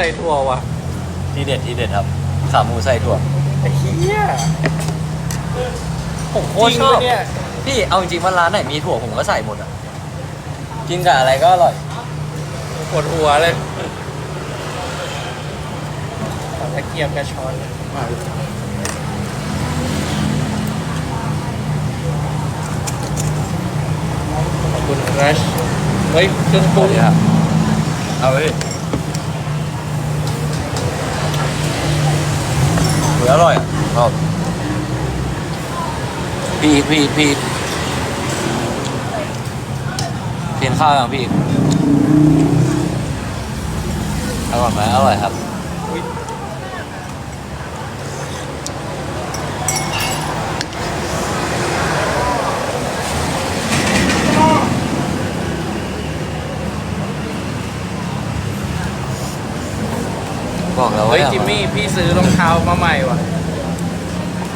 ใส่ถั่วว่ะทีเด็ดทีเด็ดครับขาหมูใส่ถั่วไอ้เหี้ยผมโคจตริรงชอบปะเนี่ยพี่เอาจริงๆว่าร้านไหนมีถั่วผมก็ใส่หมดอะกินกับอะไรก็อร่อยปวดหัวเลยขอตะเกียบกระชอนขอบคุณรัชเฮ้ยเครื่องปรุงเอาเลย ออร่อยอะชอบพี่อีกพี่พี่กเพียนข้าวยังพี่อร่อยไหมอร่อยครับ บอกแล้วว่าเฮ้ยอยากจิมมี่พี่ซื้อรองเท้ามาใหม่ว่ะ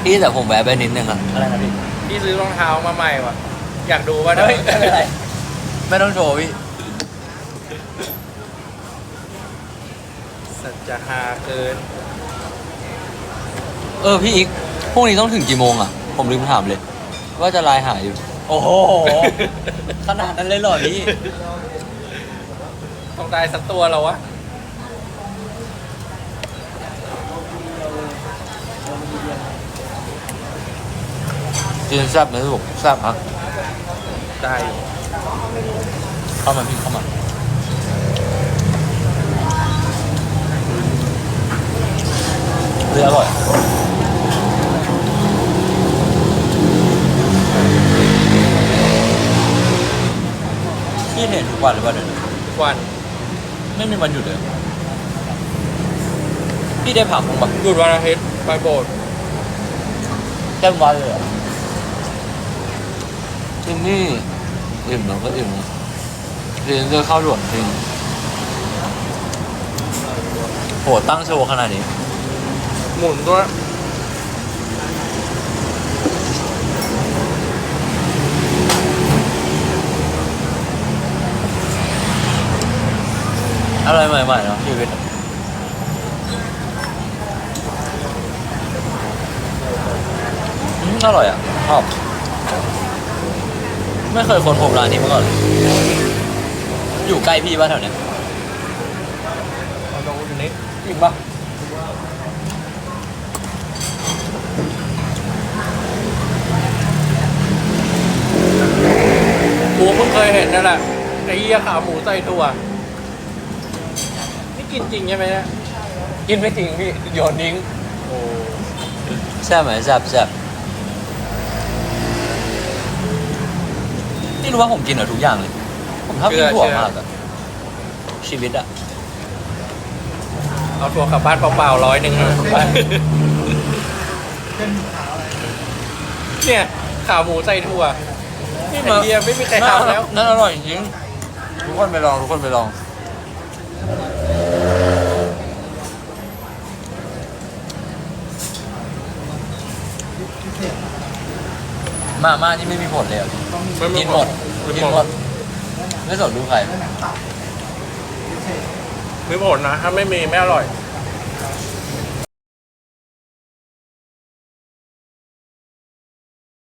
พี่แต่ผมแวะไปนิดนึงอะอะไรนะพี่พี่ซื้อรองเท้ามาใหม่ว่ะ อยากดูป่ะไม่ได้เป็นไรไม่ต้องโชว์พี่สัจจะฮาเกิน เออพี่อีกพรุ่งนี้ต้องถึงกี่โมงอะผมลืมถามเลย ว่าจะไลน์หาอยู่ โอ้โห ขนาดนั้นเลยเหรอพี่ ต้องได้สักตัวแล้ววะ กินแซ่บไหมลูกแซ่บอะได้อยู่เข้ามาพี่เข้ามาเรืออร่อยพี่เห็นทุกวันหรือเปล่าเดี๋ยวนี้ทุกวันไม่มีวันหยุดเลยพี่ได้ผักมั้งปะหยุดวันอาทิตย์ไปโบสถ์ เต็มวันเลยเหรอที่นี่อิ่มแล้วก็อิ่มนะเรียนเจอข้าวด่วนจริงโหตั้งโชว์ขนาดนี้ หมุนด้วยอะไรใหม่ๆเนาะชีวิต อืมอร่อยอะชอบไม่เคยคนผมร้านนี้มาก่อนเลยอยู่ใกล้พี่ป่ะแถวเนี้ยเอาดูอยู่นิดจริงป่ะกูเพิ่งเคยเห็นนั่นแหละไอ้เหี้ยขาหมูใส่ถั่วนี่กินจริงใช่ไหมเนี่ยกินไม่จริงพี่โยนทิ้ง โอ้ แซ่บไหมแซ่บแซ่บ รู้ว่าผมกินเหรอทุกอย่างเลย ผมชอบกินถั่วมากอะชีวิตอะเอาถั่วกลับบ้านเปล่าๆร้อยหนึ่งนะเนี่ยขาหมูใส่ถั่วไอ้เหี้ยไม่มีใครทำแล้ว นั่นอร่อยจริงทุกคนไปลองทุกคนไปลอง มาม่านี่ไม่มีผลเลยอะกินหมดกินหมดไม่สนดูใครมีผลนะ ถ้าไม่มีไม่อร่อยอ